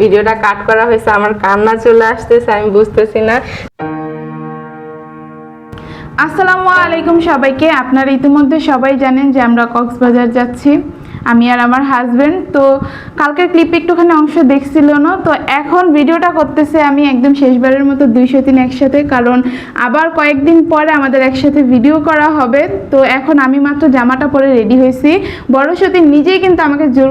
ভিডিওটা কাট করা হয়েছে, আমার কান্না চলে আসতেছে, আমি বুঝতেছি না। আসসালামু আলাইকুম সবাইকে। আপনারা ইতিমধ্যে সবাই জানেন যে আমরা কক্সবাজার যাচ্ছি। আমি আর আমার হাজবেন্ড তো কালকের ক্লিপে একটুখানি অংশ দেখছিল না, তো এখন ভিডিওটা করতেছে আমি একদম শেষবারের মতো দুইশো তিন একসাথে, কারণ আবার কয়েকদিন পরে আমাদের একসাথে ভিডিও করা হবে, তো এখন আমি মাত্র জামাটা পরে রেডি হয়েছি। বড় সতী নিজেই কিন্তু আমাকে জোর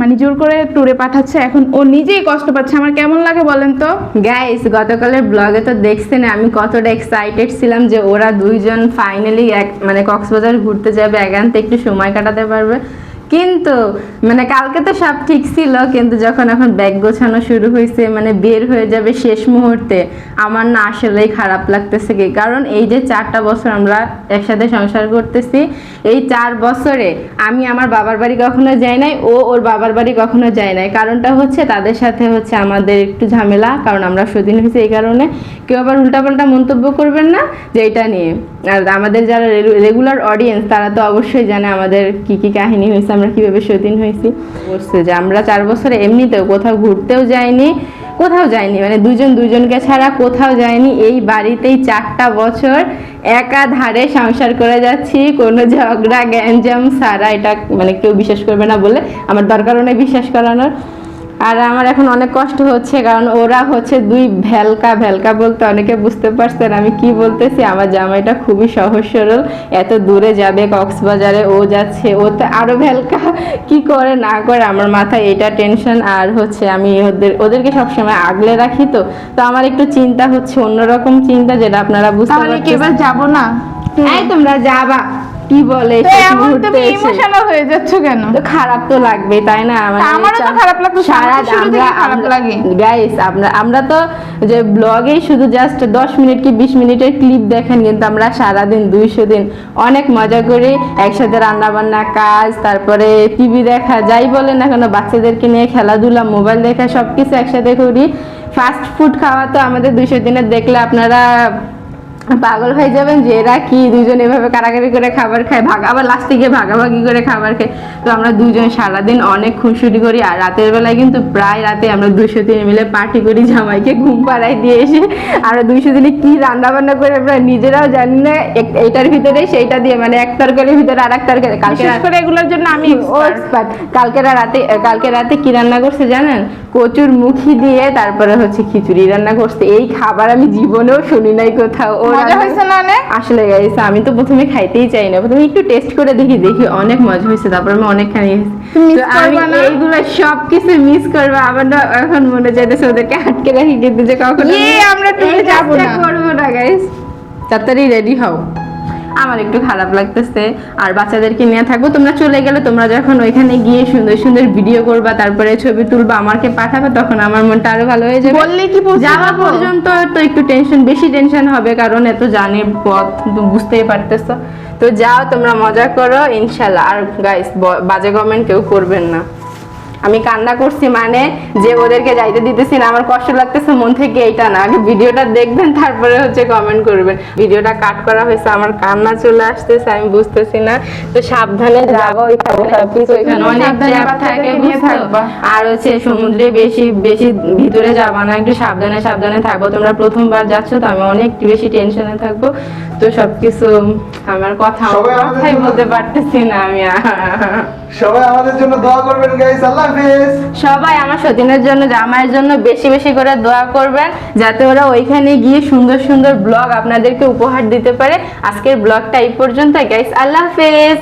মানে জোর করে ট্যুরে পাঠাচ্ছে, এখন ও নিজেই কষ্ট পাচ্ছে, আমার কেমন লাগে বলেন তো? গাইস গতকালের ব্লগে তো দেখছেন, আমি কতটা এক্সাইটেড ছিলাম যে ওরা দুইজন ফাইনালি এক মানে কক্সবাজার ঘুরতে যাবে, একান্তে একটু সময় কাটাতে পারবে। কিন্তু মানে কালকে তো সব ঠিক ছিল, কিন্তু যখন এখন ব্যাগ গোছানো শুরু হয়েছে মানে বের হয়ে যাবে শেষ মুহূর্তে, আমার না আসলেই খারাপ লাগতেছে কি? কারণ এই যে চারটা বছর আমরা একসাথে সংসার করতেছি, এই চার বছরে আমি আমার বাবার বাড়ি কখনো যাই নাই, ও ওর বাবার বাড়ি কখনো যায় নাই। কারণটা হচ্ছে তাদের সাথে হচ্ছে আমাদের একটু ঝামেলা, কারণ আমরা স্বাধীন হয়েছি এই কারণে। কেউ আবার উল্টাপাল্টা মন্তব্য করবেন না, যে এটা নিয়ে। আর আমাদের যারা রেগুলার অডিয়েন্স তারা তো অবশ্যই জানে আমাদের কি কি কাহিনী হয়েছে আমরা কীভাবে স্বাধীন হয়েছি? বলছে যে আমরা চার বছরে এমনিতেও কোথাও ঘুরতেও যাইনি, কোথাও যাইনি মানে দুজন দুজনকে ছাড়া কোথাও যায়নি এই বাড়িতেই চারটা বছর একাধারে সংসার করে যাচ্ছি, কোনো ঝগড়া, গ্যাঞ্জাম সারা এটা মানে কেউ বিশ্বাস করবে না বলে, আমার দরকার নেই বিশ্বাস করানোর। আর আমার এখন অনেক কষ্ট হচ্ছে কারণ ওরা হচ্ছে দুই ভেলকা ভেলকা বলতে অনেকে বুঝতে পারছেন আমি কি বলতেছি। আমার জামাইটা খুবই সহজ সরল এত দূরে যাবে কক্সবাজারে ও যাচ্ছে ও তো আরও ভেলকা কি করে না করে? আমার মাথায় এটা টেনশন আর হচ্ছে আমি ওদের ওদেরকে সবসময় আগলে রাখি তো। তো আমার একটু চিন্তা হচ্ছে অন্যরকম চিন্তা যেটা আপনারা বুঝতে পারছেন এবার যাব না? এই তোমরা যাবা। কি বলে মুহূর্তে ইমোশনাল হয়ে যাচ্ছ কেন? তো খারাপ তো লাগবে তাই না? মানে আমারও তো খারাপ লাগতো, সারা আমার খারাপ লাগে। গাইস আমরা আমরা তো যে ব্লগে শুধু জাস্ট দশ মিনিট কি বিশ মিনিটের ক্লিপ দেখেন কিন্তু আমরা সারাদিন দুইশো দিন অনেক মজা করি একসাথে রান্না বান্না কাজ তারপরে টিভি দেখা যাই বলেন না কেন বাচ্চাদেরকে নিয়ে খেলাধুলা মোবাইল দেখা সব কিছু একসাথে করি। ফাস্ট ফুড খাওয়া তো আমাদের দুইশো দিনের দেখলে আপনারা পাগল হয়ে যাবেন যে এরা কি দুজন এভাবে কারাকারি করে খাবার খায় ভাগ আবার লাস্টে গিয়ে ভাগাভাগি করে খাবার খায়। তো আমরা দুজন সারাদিন অনেক খুনসুটি করি আর রাতের বেলায় কিন্তু প্রায় রাতে আমরা দুশো তিন মিলে পার্টি করি জামাইকে ঘুম পাড়াই দিয়ে এসে। আমরা দুইশো দিনে কি রান্না বান্না করে আমরা নিজেরাও জানি না এইটার ভিতরে সেইটা দিয়ে মানে এক তরকারির ভিতরে আর এক তরকারি। কালকে করে এগুলোর জন্য আমি ও expert। কালকে রাতে কালকে রাতে কি রান্না করছে জানেন? কচুর মুখি দিয়ে তারপরে হচ্ছে খিচুড়ি রান্না করছে। এই খাবার আমি জীবনেও শুনি নাই কোথাও। ও মজা হয়েছে না অনেক আসলে গাইস আমি তো প্রথমে খাইতেই চাই না। প্রথমে একটু টেস্ট করে দেখি দেখি অনেক মজা হয়েছে তারপর আমি অনেক খাই তো আমি এইগুলো সব কিছু মিস করব আবার না এখন মনে যাইতেছে ওদেরকে আটকে রাখি কিন্তু যে কখনো ইয়ে, আমরা tour যাব না। করব না গাইস তাড়াতাড়ি রেডি হও। আমার একটু খারাপ লাগতেছে। আর বাচ্চাদেরকে নিয়ে থাকব তোমরা চলে গেলে তোমরা যখন ওইখানে গিয়ে সুন্দর সুন্দর ভিডিও করবা তারপরে ছবি তুলবা আমাকে পাঠাবে তখন আমার মনটা আরও ভালো হয়ে যাবে। বললে কি যাওয়া পর্যন্ত তো একটু টেনশন বেশি টেনশন হবে কারণ এত জানে পথ বুঝতেই পারতেছো। তো যাও তোমরা মজা করো ইনশাল্লাহ। আর গাইস বাজে কমেন্ট কেউ করবেন না। আমি কান্না করছি মানে যে ওদেরকে যাইতে দিতেছি না আমার কষ্ট লাগতেছে মন থেকে এইটা না। আগে ভিডিওটা দেখবেন তারপরে হচ্ছে কমেন্ট করবেন। ভিডিওটা কাট করা হয়েছে আমার কান্না চলে আসতেছে আমি বুঝতেছি না। তো সাবধানে যাব। আর হচ্ছে সমুদ্রে বেশি বেশি ভিতরে যাবা না একটু সাবধানে সাবধানে থাকব তোমরা প্রথমবার যাচ্ছ তো আমি অনেক বেশি টেনশনে থাকব। তো সবকিছু আমার কথা সবাই আমাদের কথাই জন্য- বলতে পারতেছি না আমি। সবাই আমাদের জন্য দোয়া করবেন গাইস আল্লাহ সবাই আমার সতীনের জন্য, জামাইয়ের জন্য বেশি বেশি করে দোয়া করবেন, যাতে ওরা ওইখানে গিয়ে সুন্দর সুন্দর ব্লগ আপনাদেরকে উপহার দিতে পারে। আজকের ব্লগটা এই পর্যন্ত গাইস আল্লাহ হাফেজ।